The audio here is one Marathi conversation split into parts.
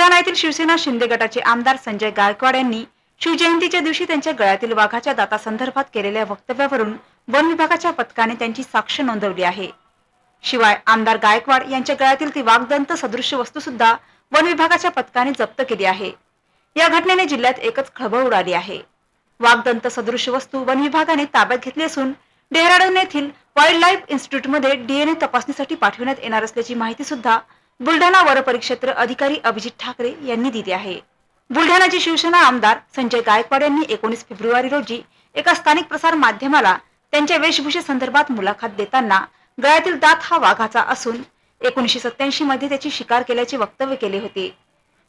बुलढाणा येथील शिवसेना शिंदे गटाचे आमदार संजय गायकवाड यांनी शिवजयंतीच्या दिवशी त्यांच्या गळ्यातील वाघाच्या दातासंदर्भात केलेल्या वक्तव्यावरून वन विभागाच्या पथकाने त्यांची साक्ष नोंदवली आहे. शिवाय आमदार गायकवाड यांच्या गळ्यातील ती वाघदंत सदृश्य वस्तू सुद्धा वन विभागाच्या पथकाने जप्त केली आहे. या घटनेने जिल्ह्यात एकच खळबळ उडाली आहे. वाघदंत सदृश्य वस्तू वन विभागाने ताब्यात घेतली असून डेहराडून येथील वाईल्ड लाईफ इन्स्टिट्यूटमध्ये डीएनए तपासणीसाठी पाठविण्यात येणार असल्याची माहिती सुद्धा बुलढाणा वर परिक्षेत्र अधिकारी अभिजित ठाकरे यांनी दिली आहे. बुलढाण्याचे शिवसेना आमदार संजय गायकवाड यांनी एकोणीस फेब्रुवारी रोजी एका स्थानिक प्रसार माध्यमाला त्यांच्या वेशभूषेसंदर्भात मुलाखत देताना गळ्यातील दात हा वाघाचा असून एकोणीसशे सत्याऐंशी मध्ये त्याची शिकार केल्याचे वक्तव्य केले होते.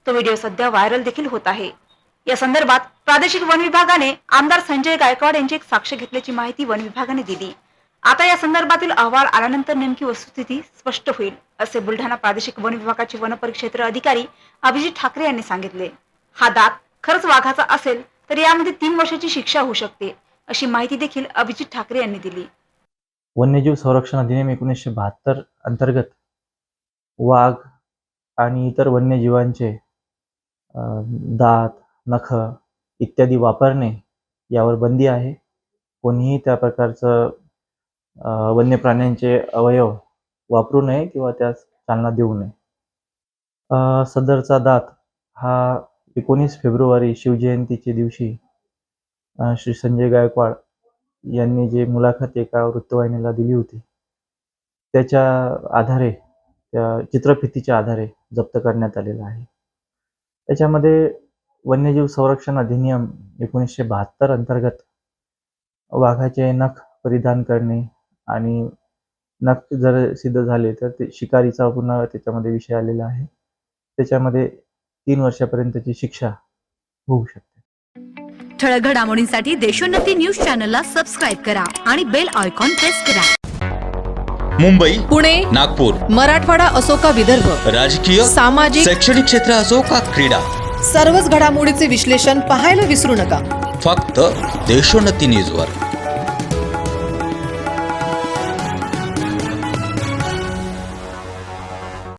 तो व्हिडिओ सध्या व्हायरल देखील होत आहे. या संदर्भात प्रादेशिक वन विभागाने आमदार संजय गायकवाड यांची एक साक्ष घेतल्याची माहिती वन विभागाने दिली. आता या संदर्भातील अहवाल आल्यानंतर नेमकी वस्तुस्थिती स्पष्ट होईल असे बुलढाणा प्रादेशिक वन विभागाचे वन परिक्षेत्र अधिकारी अभिजित ठाकरे यांनी सांगितले. हा दात खरंच वाघाचा असेल तर यामध्ये तीन वर्षाची शिक्षा होऊ शकते अशी माहिती देखील अभिजित ठाकरे यांनी दिली. वन्यजीव संरक्षण अधिनियम एकोणीसशे बहात्तर अंतर्गत वाघ आणि इतर वन्यजीवांचे अं, दात नख इत्यादी वापरणे यावर बंदी आहे. कोणीही त्या प्रकारचं वन्य प्राण्यांचे अवयव वापरू नये किंवा त्यास चालना देऊ नये. सदरचा दात हा एकोणीस फेब्रुवारी शिवजयंतीच्या दिवशी श्री संजय गायकवाड यांनी जे मुलाखत एका वृत्तवाहिनीला दिली होती त्याच्या आधारे त्या चित्रफितीच्या आधारे जप्त करण्यात आलेला आहे. त्याच्यामध्ये वन्यजीव संरक्षण अधिनियम एकोणीसशे बहात्तर अंतर्गत वाघाचे नख परिधान करणे आणि नख जर सिद्ध झाले तर ते शिकारीचा पुन्हा त्याच्यामध्ये विषय आलेला आहे. त्याच्यामध्ये तीन वर्षापर्यंतची शिक्षा होऊ शकते. ठळक घडामोडींसाठी देशोन्नती न्यूज चॅनलला सबस्क्राईब करा आणि बेल आयकॉन प्रेस करा. मुंबई पुणे नागपूर मराठवाडा असो का विदर्भ राजकीय सामाजिक शैक्षणिक क्षेत्र असो का क्रीडा सर्वच घडामोडीचे विश्लेषण पाहायला विसरू नका. फक्त देशोन्नती न्यूजवर.